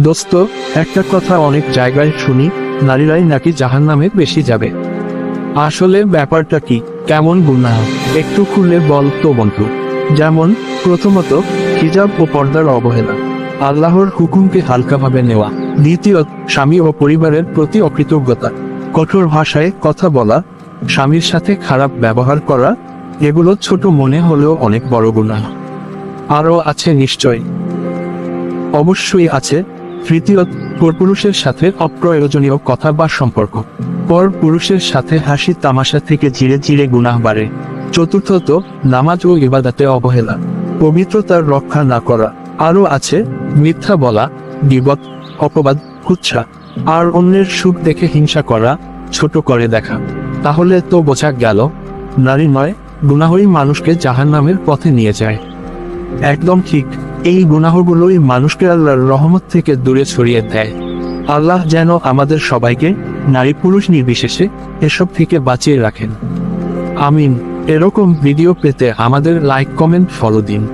দোস্ত, একটা কথা অনেক জায়গায় শুনি, নারীরাই নাকি জাহান নামে বেশি যাবে। আসলে ব্যাপারটা কি? কেমন গুণা একটু খুলে বল তো বন্ধু। যেমন, প্রথমত, হিজাব ও পর্দার অবহেলা। আল্লাহর হুকুমকে হালকাভাবে নেওয়া। দ্বিতীয়ত, স্বামী ও পরিবারের প্রতি অকৃতজ্ঞতা। কঠোর ভাষায় কথা বলা, স্বামীর সাথে খারাপ ব্যবহার করা, এগুলো ছোট মনে হলেও অনেক বড় গুণা আরও আছে নিশ্চয়। অবশ্যই আছে তৃতীয়, পরপুরুষের সাথে অপ্রয়োজনীয় কথা বা সম্পর্ক। পর পুরুষের সাথে হাসি তামাশা থেকে ধীরে ধীরে গুনাহ বাড়ে। চতুর্থত, নামাজ ও ইবাদাতে অবহেলা। পবিত্রতার রক্ষা না করা। আরও আছে, মিথ্যা বলা বিপদ অপবাদ কুচ্ছা আর অন্যের সুখ দেখে হিংসা করা, ছোট করে দেখা। তাহলে তো বোঝা গেল, নারী নয়, গুনাহই মানুষকে জাহান্নামের পথে নিয়ে যায়। একদম ঠিক। এই গুনাহগুলোই মানুষকে আল্লাহর রহমত থেকে দূরে ছড়িয়ে দেয়। আল্লাহ যেন আমাদের সবাইকে নারী পুরুষ নির্বিশেষে এসব থেকে বাঁচিয়ে রাখেন। আমিন। এরকম ভিডিও পেতে আমাদের লাইক, কমেন্ট, ফলো দিন।